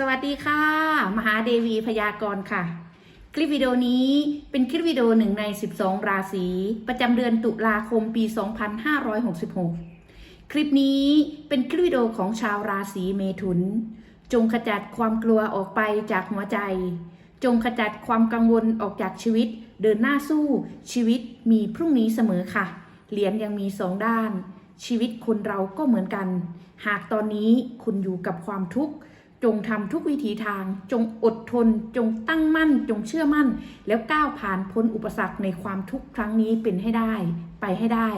สวัสดีค่ะ มหาเดวีพยากรณ์ค่ะ คลิปวิดีโอนี้เป็นคลิปวิดีโอหนึ่งใน 12 ราศีประจำเดือนตุลาคมปี 2566 คลิปนี้เป็นคลิปวิดีโอของชาวราศีเมถุน จงขจัดความกลัวออกไปจากหัวใจ จงขจัดความกังวลออกจากชีวิต เดินหน้าสู้ชีวิตมีพรุ่งนี้เสมอค่ะ เหรียญยังมีสองด้าน ชีวิตคนเราก็เหมือนกัน หากตอนนี้คุณอยู่กับความทุกข์ จงทำทุกวิถีทาง จงอดทน จงตั้งมั่น จงเชื่อมั่น แล้วก้าวผ่านพ้นอุปสรรคในความทุกข์ครั้งนี้เป็นให้ได้ ไปให้ได้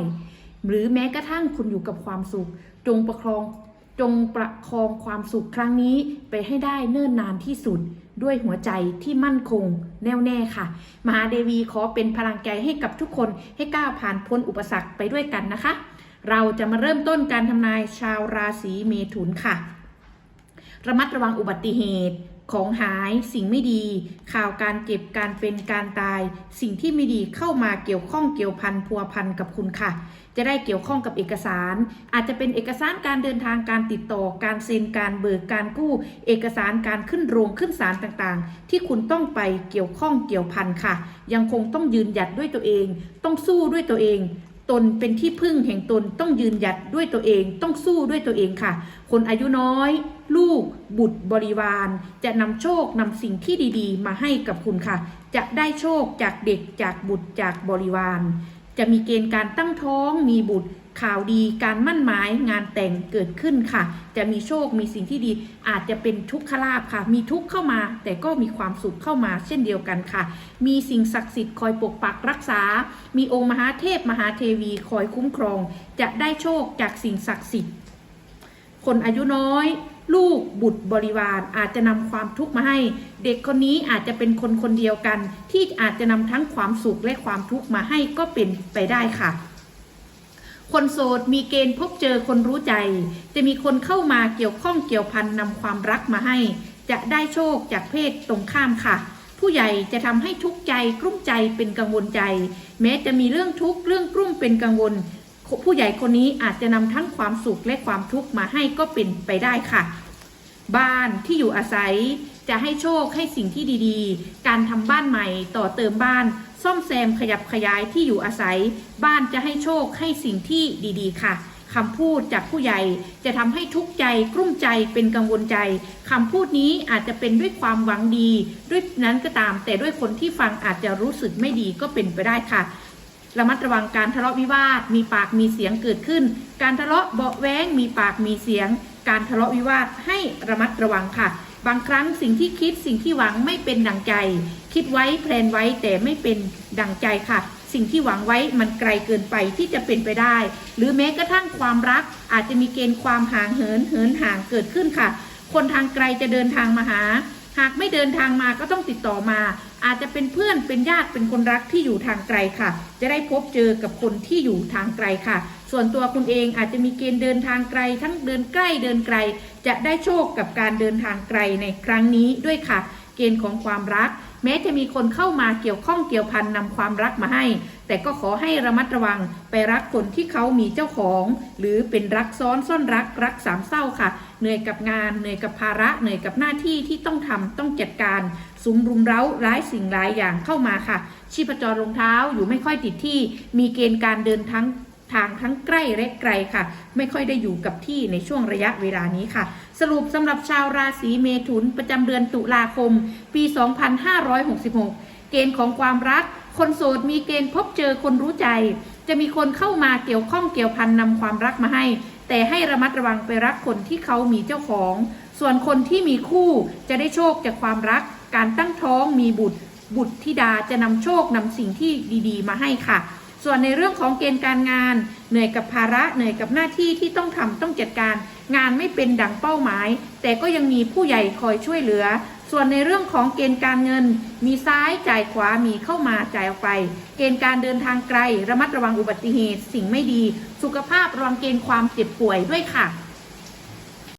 หรือแม้กระทั่งคุณอยู่กับความสุข จงประคองจงประคองความสุขครั้งนี้ไปให้ได้เนิ่นนานที่สุด ด้วยหัวใจที่มั่นคงแน่วแน่ค่ะ มหาเดวีขอเป็นพลังใจให้กับทุกคนให้ก้าวผ่านพ้นอุปสรรคไปด้วยกันนะคะ เราจะมาเริ่มต้นการทำนายชาวราศีเมถุนค่ะ ระมัดระวังอุบัติเหตุ ของหายสิ่งไม่ดี ข่าวการเจ็บการเป็นการตาย สิ่งที่ไม่ดีเข้ามาเกี่ยวข้องเกี่ยวพันพัวพันกับคุณค่ะ จะได้เกี่ยวข้องกับเอกสาร อาจจะเป็นเอกสารการเดินทางการติดต่อการเซ็นการเบิกการกู้ เอกสารการขึ้นโรงขึ้นศาลต่างๆ ที่คุณต้องไปเกี่ยวข้องเกี่ยวพันค่ะ ยังคงต้องยืนหยัดด้วยตัวเอง ต้องสู้ด้วยตัวเอง ตนเป็นที่พึ่งแห่งตนต้องยืนหยัดด้วยตัวเองต้องสู้ด้วยตัวเองค่ะ คนอายุน้อย ลูก บุตรบริวาร จะนำโชคนำสิ่งที่ดีๆ มาให้กับคุณค่ะ จะได้โชคจากเด็กจากบุตรจากบริวาร จะมีเกณฑ์การตั้งท้องมีบุตรข่าวดีการมั่นหมายงานแต่งเกิดขึ้นค่ะ จะมีโชคมีสิ่งที่ดี อาจจะเป็นทุกขลาภค่ะ มีทุกเข้ามา แต่ก็มีความสุขเข้ามาเช่นเดียวกันค่ะ มีสิ่งศักดิ์สิทธิ์คอยปกปักรักษา มีองค์มหาเทพมหาเทวีคอยคุ้มครอง จะได้โชคจากสิ่งศักดิ์สิทธิ์ คนอายุน้อย ลูกบุตรบริวาร อาจจะนำความทุกข์มาให้ เด็กคนนี้อาจจะเป็นคนคนเดียวกัน ที่อาจจะนำทั้งความสุขและความทุกข์มาให้ก็เป็นไปได้ค่ะ คนโสดมีเกณฑ์พบเจอคนรู้ใจ จะมีคนเข้ามาเกี่ยวข้องเกี่ยวพันนำความรักมาให้ จะได้โชคจากเพศตรงข้ามค่ะผู้ใหญ่จะทำให้ทุกข์ใจกลุ้มใจเป็นกังวลใจ แม้จะมีเรื่องทุกข์เรื่องกลุ้มเป็นกังวล ผู้ใหญ่คนนี้อาจจะนำทั้งความสุขและความทุกข์มาให้ก็เป็นไปได้ค่ะ บ้านที่อยู่อาศัยจะให้โชคให้สิ่งที่ดีๆ การทำบ้านใหม่ต่อเติมบ้าน ซ่อมแซมขยับขยายที่อยู่อาศัย บ้านจะให้โชคให้สิ่งที่ดีๆ ค่ะคำพูดจากผู้ใหญ่จะทำให้ทุกข์ใจกลุ้มใจเป็นกังวลใจคำพูดนี้อาจจะเป็นด้วยความหวังดี ด้วยนั้นก็ตาม แต่ด้วยคนที่ฟังอาจจะรู้สึกไม่ดีก็เป็นไปได้ค่ะ ระมัดระวังการทะเลาะวิวาท มีปากมีเสียงเกิดขึ้น การทะเลาะเบาแว้งมีปากมีเสียง การทะเลาะวิวาทให้ระมัดระวังค่ะ บางครั้งสิ่งที่คิดสิ่งที่หวังไม่เป็นดังใจ คิดไว้แพลนไว้แต่ไม่เป็นดังใจค่ะ สิ่งที่หวังไว้มันไกลเกินไปที่จะเป็นไปได้ หรือแม้กระทั่งความรัก อาจจะมีเกณฑ์ความห่างเหินเหินห่างเกิดขึ้นค่ะ คนทางไกลจะเดินทางมาหา หากไม่เดินทางมาก็ต้องติดต่อมา อาจจะเป็นเพื่อนเป็นญาติเป็นคนรักที่อยู่ทางไกลค่ะ จะได้พบเจอกับคนที่อยู่ทางไกลค่ะ ส่วนตัวคุณเองอาจจะมีเกณฑ์เดินทางไกล ทั้งเดินใกล้เดินไกล จะได้โชคกับการเดินทางไกลในครั้งนี้ด้วยค่ะ เกณฑ์ของความรัก แม้จะมีคนเข้ามาเกี่ยวข้องเกี่ยวพันนำความรักมาให้ แต่ก็ขอให้ระมัดระวังไปรักคนที่เขามีเจ้าของ หรือเป็นรักซ้อนซ่อนรักรักสามเศร้าค่ะ เหนื่อยกับงานเหนื่อยกับภาระเหนื่อยกับหน้าที่ที่ต้องทำต้องจัดการสุมรุมเร้าร้ายสิ่งหลายอย่างเข้ามาค่ะ ชีพจรรองเท้าอยู่ไม่ค่อยติดที่ มีเกณฑ์การเดินทั้ง ทางทั้งใกล้และไกลค่ะ ไม่ค่อยได้อยู่กับที่ในช่วงระยะเวลานี้ค่ะ สรุปสำหรับชาวราศีเมถุนประจำเดือนตุลาคม ปี 2566 เกณฑ์ของความรัก คนโสดมีเกณฑ์พบเจอคนรู้ใจ จะมีคนเข้ามาเกี่ยวข้องเกี่ยวพันนำความรักมาให้ แต่ให้ระมัดระวังไปรักคนที่เขามีเจ้าของ ส่วนคนที่มีคู่จะได้โชคจากความรัก การตั้งท้องมีบุตร บุตรธิดาจะนำโชคนำสิ่งที่ดี ๆ มาให้ค่ะ ส่วนในเรื่องของเกณฑ์การงาน เหนื่อยกับภาระเหนื่อยกับหน้าที่ที่ต้องทำต้องจัดการ งานไม่เป็นดังเป้าหมาย แต่ก็ยังมีผู้ใหญ่คอยช่วยเหลือ ส่วนในเรื่องของเกณฑ์การเงิน มีซ้ายจ่ายขวามีเข้ามาจ่ายออกไป เกณฑ์การเดินทางไกล ระมัดระวังอุบัติเหตุ สิ่งไม่ดี สุขภาพระวังเกณฑ์ความเจ็บป่วยด้วยค่ะ